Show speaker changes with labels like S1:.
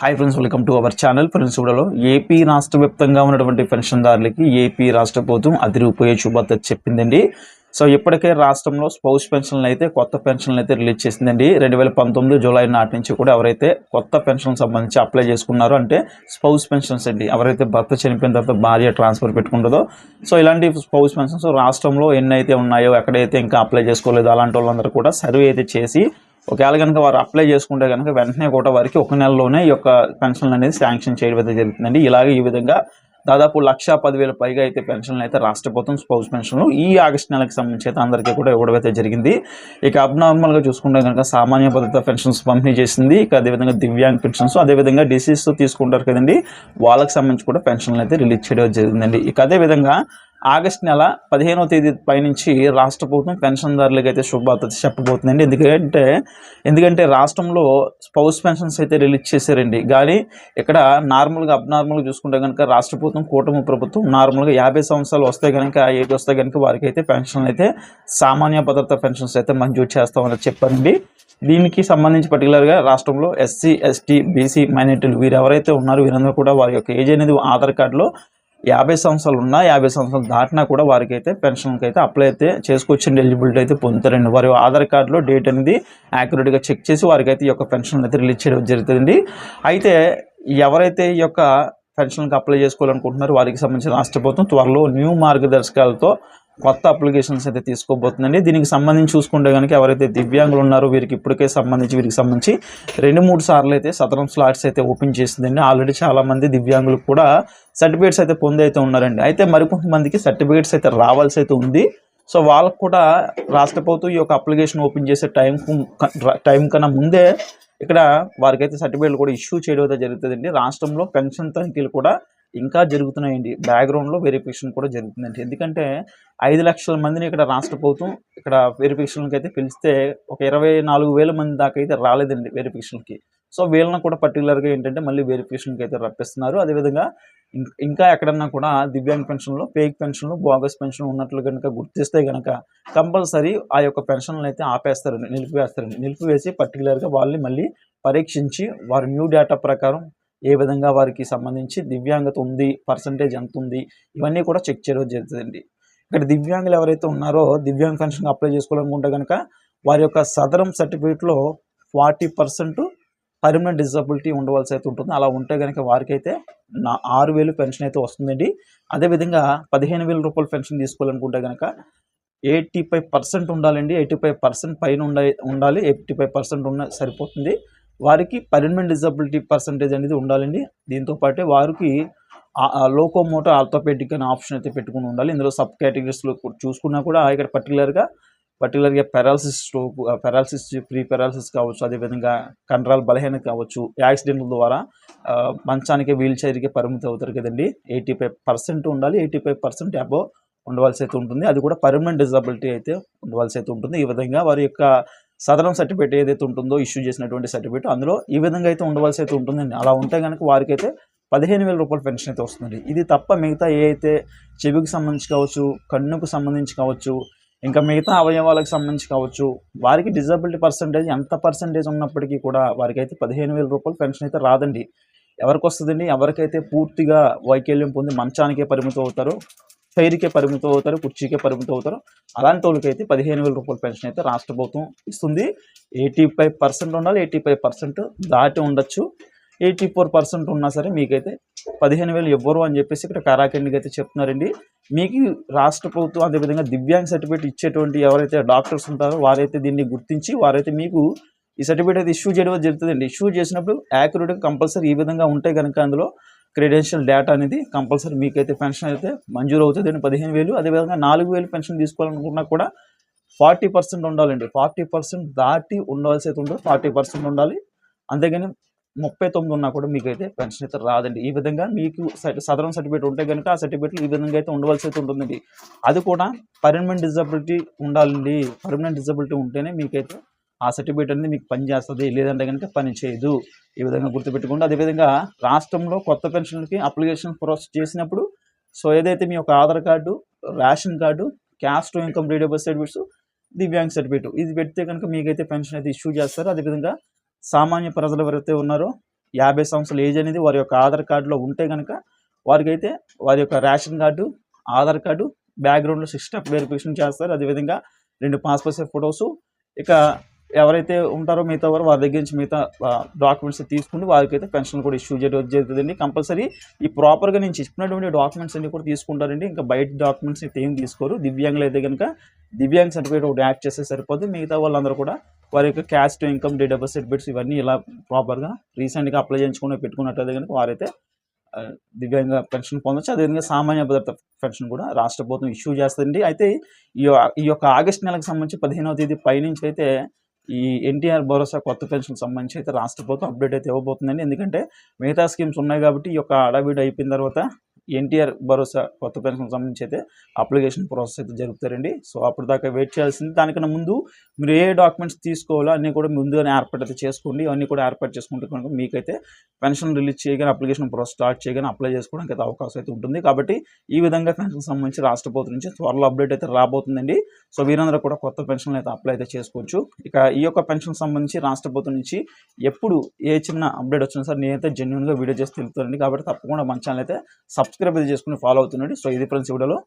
S1: Hi friends welcome to our channel friends కూడా AP రాష్ట్ర వ్యాప్తంగా ఉన్నటువంటి పెన్షన్దారులకి ఏపీ రాష్ట్ర ప్రభుత్వం అదిరిపోయే శుభార్త చెప్పిందండి. సో ఇప్పటికే రాష్ట్రంలో స్పౌస్ పెన్షన్లు అయితే కొత్త పెన్షన్లు అయితే రిలీజ్ చేసిందండి. రెండు వేల పంతొమ్మిది జూలై నాటి నుంచి కూడా ఎవరైతే కొత్త పెన్షన్ సంబంధించి అప్లై చేసుకున్నారో అంటే స్పౌస్ పెన్షన్స్ అండి ఎవరైతే భర్త చనిపోయిన తర్వాత భార్య ట్రాన్స్ఫర్ పెట్టుకుంటుందో. సో ఇలాంటి స్పౌస్ పెన్షన్స్ రాష్ట్రంలో ఎన్ని అయితే ఉన్నాయో ఎక్కడైతే ఇంకా అప్లై చేసుకోలేదో అలాంటి వాళ్ళందరూ కూడా సర్వే అయితే చేసి ఒకవేళ కనుక వారు అప్లై చేసుకుంటే కనుక వెంటనే కూడా వారికి ఒక నెలలోనే ఈ యొక్క పెన్షన్లు అనేది శాంక్షన్ చేయడం అయితే జరుగుతుందండి. ఇలాగే ఈ విధంగా దాదాపు లక్ష పదివేల పైగా అయితే పెన్షన్లు అయితే రాష్ట్ర ప్రభుత్వం స్పౌస్ పెన్షన్లు ఈ ఆగస్టు నెలకు సంబంధించి అయితే అందరికీ కూడా ఇవ్వడం అయితే జరిగింది. ఇక అబ్నార్మల్గా చూసుకుంటే కనుక సామాన్య భద్రత పెన్షన్స్ పంపిణీ చేసింది. ఇక అదేవిధంగా దివ్యాంగ్ పెన్షన్స్ అదేవిధంగా డిసీజ్ తీసుకుంటారు కదండి. వాళ్ళకి సంబంధించి కూడా పెన్షన్లు అయితే రిలీజ్ చేయడం జరిగిందండి. ఇక అదేవిధంగా ఆగస్ట్ నెల పదిహేనవ తేదీ పైనుంచి రాష్ట్ర ప్రభుత్వం పెన్షన్దారులకు అయితే శుభార్త చెప్పబోతుందండి. ఎందుకంటే ఎందుకంటే రాష్ట్రంలో స్పౌస్ పెన్షన్స్ అయితే రిలీజ్ చేశారండి. కానీ ఇక్కడ నార్మల్గా అబ్నార్మల్గా చూసుకుంటే కనుక రాష్ట్ర ప్రభుత్వం కూటమి ప్రభుత్వం నార్మల్గా యాభై సంవత్సరాలు వస్తే కనుక ఏజ్ వస్తే కనుక వారికి అయితే పెన్షన్లు అయితే సామాన్య భద్రత పెన్షన్స్ అయితే మంజూరు చేస్తామని చెప్పారండి. దీనికి సంబంధించి పర్టికులర్గా రాష్ట్రంలో ఎస్సీ ఎస్టీ బీసీ మైనార్టీలు వీరు ఎవరైతే ఉన్నారో వీరందరూ కూడా వారి యొక్క ఏజ్ అనేది ఆధార్ కార్డులో యాభై సంవత్సరాలు ఉన్నా యాభై సంవత్సరాలు దాటినా కూడా వారికి అయితే పెన్షన్కి అయితే అప్లై అయితే చేసుకొచ్చిన ఎలిజిబిలిటీ అయితే పొందుతారండి. వారి ఆధార్ కార్డులో డేట్ అనేది యాక్యురేట్గా చెక్ చేసి వారికి అయితే ఈ యొక్క పెన్షన్ అయితే రిలీజ్ చేయడం జరుగుతుందండి. అయితే ఎవరైతే ఈ యొక్క పెన్షన్కి అప్లై చేసుకోవాలనుకుంటున్నారో వారికి సంబంధించిన రాష్ట్ర ప్రభుత్వం త్వరలో న్యూ మార్గదర్శకాలతో కొత్త అప్లికేషన్స్ అయితే తీసుకోబోతుందండి. దీనికి సంబంధించి చూసుకుంటే కనుక ఎవరైతే దివ్యాంగులు ఉన్నారో వీరికి ఇప్పటికే సంబంధించి వీరికి సంబంధించి రెండు మూడు సార్లు అయితే సదరం స్లాట్స్ అయితే ఓపెన్ చేసిందండి. ఆల్రెడీ చాలామంది దివ్యాంగులు కూడా సర్టిఫికేట్స్ అయితే పొంది అయితే ఉన్నారండి. అయితే మరికొంతమందికి సర్టిఫికేట్స్ అయితే రావాల్సి అయితే ఉంది. సో వాళ్ళకు కూడా రాష్ట్ర ప్రభుత్వం ఈ యొక్క అప్లికేషన్ ఓపెన్ చేసే టైం టైం కన్నా ముందే ఇక్కడ వారికైతే సర్టిఫికేట్లు కూడా ఇష్యూ చేయడం అయితే జరుగుతుందండి. రాష్ట్రంలో పెన్షన్ తనిఖీలు కూడా ఇంకా జరుగుతున్నాయండి. బ్యాక్గ్రౌండ్లో వెరిఫికేషన్ కూడా జరుగుతుందండి. ఎందుకంటే ఐదు లక్షల మందిని ఇక్కడ రాష్ట్ర ప్రభుత్వం ఇక్కడ వెరిఫికేషన్కి అయితే పిలిస్తే ఒక ఇరవై నాలుగు వేల మంది దాకా అయితే రాలేదండి వెరిఫికేషన్కి సో వీళ్ళని కూడా పర్టికులర్గా ఏంటంటే మళ్ళీ వెరిఫికేషన్కి అయితే రప్పిస్తున్నారు. అదేవిధంగా ఇంకా ఎక్కడన్నా కూడా దివ్యాంగ్ పెన్షన్లు పేక్ పెన్షన్లు బోగస్ పెన్షన్ ఉన్నట్లు కనుక గుర్తిస్తే కనుక కంపల్సరీ ఆ యొక్క పెన్షన్లు అయితే ఆపేస్తారండి నిలిపివేస్తారండి. నిలిపివేసి పర్టికులర్గా వాళ్ళని మళ్ళీ పరీక్షించి వారి న్యూ డేటా ప్రకారం ఏ విధంగా వారికి సంబంధించి దివ్యాంగత ఉంది పర్సంటేజ్ ఎంత ఉంది ఇవన్నీ కూడా చెక్ చేయడం జరుగుతుందండి. ఇక్కడ దివ్యాంగులు ఎవరైతే ఉన్నారో దివ్యాంగ పెన్షన్ అప్లై చేసుకోవాలనుకుంటే కనుక వారి యొక్క సదరం సర్టిఫికేట్లో ఫార్టీ పర్సెంట్ పర్మనెంట్ డిజబిలిటీ ఉండవలసి అయితే ఉంటుంది. అలా ఉంటే కనుక వారికైతే నా ఆరు వేలు పెన్షన్ అయితే వస్తుందండి. అదేవిధంగా పదిహేను వేల రూపాయలు పెన్షన్ తీసుకోవాలనుకుంటే కనుక ఎయిటీ ఫైవ్ పర్సెంట్ ఉండాలండి. ఎయిటీ ఫైవ్ పర్సెంట్ పైన ఉండాలి. ఎయిటీ ఫైవ్ పర్సెంట్ ఉన్న సరిపోతుంది. వారికి పర్మనెంట్ డిజబిలిటీ పర్సంటేజ్ అనేది ఉండాలండి. దీంతో పాటే వారికి మోటార్ ఆర్థోపెడిక్ అనే ఆప్షన్ అయితే పెట్టుకుని ఉండాలి. ఇందులో సబ్ కేటగిరీస్లో చూసుకున్నా కూడా ఇక్కడ పర్టికులర్గా పర్టికులర్గా paralysis stroke paralysis pre paralysis కావచ్చు అదేవిధంగా కండరాల బలహీనత కావచ్చు యాక్సిడెంట్ల ద్వారా మంచానికి వీల్ చైర్కి పరిమితి అవుతారు కదండి. ఎయిటీ ఫైవ్ పర్సెంట్ ఉండాలి. ఎయిటీ ఫైవ్ పర్సెంట్ అబోవ్ ఉండవలసి అయితే ఉంటుంది. అది కూడా పర్మనెంట్ డిజబిలిటీ అయితే ఉండవలసి అయితే ఉంటుంది. ఈ విధంగా వారి యొక్క సదరం సర్టిఫికేట్ ఏదైతే ఉంటుందో ఇష్యూ చేసినటువంటి సర్టిఫికేట్ అందులో ఈ విధంగా అయితే ఉండవలసి అయితే ఉంటుందండి అలా ఉంటే కనుక వారికైతే పదిహేను వేల రూపాయల పెన్షన్ అయితే వస్తుంది ఇది తప్ప మిగతా ఏ అయితే చెవికి సంబంధించి కావచ్చు కన్నుకు సంబంధించి కావచ్చు ఇంకా మిగతా అవయవాలకు సంబంధించి కావచ్చు వారికి డిజబిలిటీ పర్సంటేజ్ ఎంత పర్సంటేజ్ ఉన్నప్పటికీ కూడా వారికి అయితే పదిహేను వేల రూపాయల పెన్షన్ అయితే రాదండి. ఎవరికి వస్తుందండి? ఎవరికైతే పూర్తిగా వైకల్యం పొంది మంచానికే పరిమితం అవుతారో చైర్కే పరిమితం అవుతారు కుర్చీకే పరిమితం అవుతారు. అలాంటి వాళ్ళకైతే పదిహేను వేల రూపాయల పెన్షన్ అయితే రాష్ట్ర ప్రభుత్వం ఇస్తుంది. ఎయిటీ ఫైవ్ పర్సెంట్ ఉండాలి ఎయిటీ ఫైవ్ పర్సెంట్ దాటి ఉండొచ్చు. ఎయిటీ ఫోర్ పర్సెంట్ ఉన్నా సరే మీకైతే పదిహేను వేలు ఇవ్వరు అని చెప్పేసి ఇక్కడ కారాఖండికి అయితే చెప్తున్నారండి. మీకు రాష్ట్ర ప్రభుత్వం అదేవిధంగా దివ్యాంగ్ సర్టిఫికేట్ ఇచ్చేటువంటి ఎవరైతే డాక్టర్స్ ఉంటారో వారైతే దీన్ని గుర్తించి వారైతే మీకు ఈ సర్టిఫికేట్ అయితే ఇష్యూ చేయడం జరుగుతుందండి. ఇష్యూ చేసినప్పుడు యాక్యురేట్గా కంపల్సరీ ఈ విధంగా ఉంటాయి కనుక అందులో క్రెడెన్షియల్ డేటా అనేది కంపల్సరీ మీకైతే పెన్షన్ అయితే మంజూరు అవుతుంది. అండి పదిహేను వేలు అదేవిధంగా నాలుగు వేలు పెన్షన్ తీసుకోవాలనుకున్నా కూడా ఫార్టీ పర్సెంట్ ఉండాలండి. ఫార్టీ పర్సెంట్ దాటి ఉండవలసి అయితే ఉంటుంది ఫార్టీ పర్సెంట్ ఉండాలి. అంతేగాని ముప్పై తొమ్మిది ఉన్నా కూడా మీకైతే పెన్షన్ అయితే రాదండి. ఈ విధంగా మీకు సదరం సర్టిఫికేట్ ఉంటే కనుక ఆ సర్టిఫికేట్లు ఈ విధంగా అయితే ఉండవలసి అయితే ఉంటుందండి. అది కూడా పర్మనెంట్ డిజబిలిటీ ఉండాలండి. పర్మనెంట్ డిజబిలిటీ ఉంటేనే మీకైతే ఆ సర్టిఫికేట్ అనేది మీకు పనిచేస్తుంది లేదంటే కనుక పని చేయదు. ఈ విధంగా గుర్తుపెట్టుకోండి. అదేవిధంగా రాష్ట్రంలో కొత్త పెన్షన్లకి అప్లికేషన్ ప్రాసెస్ చేసినప్పుడు సో ఏదైతే మీ యొక్క Aadhaar card ration card caste income readable certificates Divyang certificate ఇది పెడితే కనుక మీకైతే పెన్షన్ అయితే ఇష్యూ చేస్తారు. అదేవిధంగా సామాన్య ప్రజలు ఎవరైతే ఉన్నారో యాభై సంవత్సరాల ఏజ్ అనేది వారి యొక్క ఆధార్ కార్డులో ఉంటే కనుక వారికైతే వారి యొక్క రేషన్ కార్డు ఆధార్ కార్డు బ్యాక్గ్రౌండ్లో సిక్స్ స్టెప్ వెరిఫికేషన్ చేస్తారు. అదేవిధంగా రెండు పాస్పోర్ట్ సైజ్ ఫొటోస్ ఇక ఎవరైతే ఉంటారో మిగతా వారు వారి దగ్గర నుంచి మిగతా డాక్యుమెంట్స్ తీసుకుని వారికి అయితే పెన్షన్ కూడా ఇష్యూ చేయడం జరుగుతుందండి. కంపల్సరీ ఈ ప్రాపర్గా నేను చెప్పినటువంటి డాక్యుమెంట్స్ అన్ని కూడా తీసుకుంటారండి. ఇంకా బయట డాక్యుమెంట్స్ అయితే ఏం తీసుకోరు. దివ్యాంగులు అయితే కనుక దివ్యాంగ్ సర్టిఫికేట్ ఒకటి యాడ్ చేస్తే సరిపోతుంది మిగతా వాళ్ళందరూ కూడా వారి యొక్క caste income date of birth certificates ఇవన్నీ ఇలా ప్రాపర్గా రీసెంట్గా అప్లై చేయించుకుని పెట్టుకున్నట్లయితే కనుక వారైతే దివ్యాంగ పెన్షన్ పొందొచ్చు. అదేవిధంగా సామాన్య భద్రత పెన్షన్ కూడా రాష్ట్ర ప్రభుత్వం ఇష్యూ చేస్తుంది అయితే ఈ ఈ యొక్క ఆగస్ట్ నెలకు సంబంధించి పదిహేనవ తేదీ పైనుంచి అయితే ఈ ఎన్టీఆర్ భరోసా కొత్త పెన్షన్ సంబంధించి అయితే రాష్ట్ర ప్రభుత్వం అప్డేట్ అయితే ఇవ్వబోతుందండి. ఎందుకంటే మిగతా స్కీమ్స్ ఉన్నాయి కాబట్టి ఈ యొక్క అడావిడి అయిపోయిన తర్వాత ఎన్టీఆర్ భరోసా కొత్త పెన్షన్ సంబంధించి అయితే అప్లికేషన్ ప్రాసెస్ అయితే జరుగుతారండి సో అప్పుడు దాకా వెయిట్ చేయాల్సింది. దానికన్నా ముందు మీరు ఏ డాక్యుమెంట్స్ తీసుకోవాలో అన్నీ కూడా ముందుగానే ఏర్పాటు అయితే చేసుకోండి. అవన్నీ కూడా ఏర్పాటు చేసుకుంటే కనుక మీకైతే పెన్షన్ రిలీజ్ చేయగానే అప్లికేషన్ ప్రాసెస్ స్టార్ట్ చేయగానే అప్లై చేసుకోవడానికి అయితే అవకాశం అయితే ఉంటుంది. కాబట్టి ఈ విధంగా పెన్షన్ సంబంధించి రాష్ట్ర ప్రభుత్వం నుంచి త్వరలో అప్డేట్ అయితే రాబోతుందండి. సో వీరందరూ కూడా కొత్త పెన్షన్లు అయితే అప్లై అయితే చేసుకోవచ్చు. ఇక ఈ యొక్క పెన్షన్ సంబంధించి రాష్ట్ర ప్రభుత్వం నుంచి ఎప్పుడు ఏ చిన్న అప్డేట్ వచ్చినా సరే నేనైతే జెన్యున్గా వీడియో చేసి తెలుపుతానండి. కాబట్టి తప్పకుండా మన ఛానల్ అయితే సబ్స్క్రైబ్ అయితే చేసుకుని ఫాలో అవుతుండండి. సో ఇది ఫ్రెండ్స్ వీడియోలో.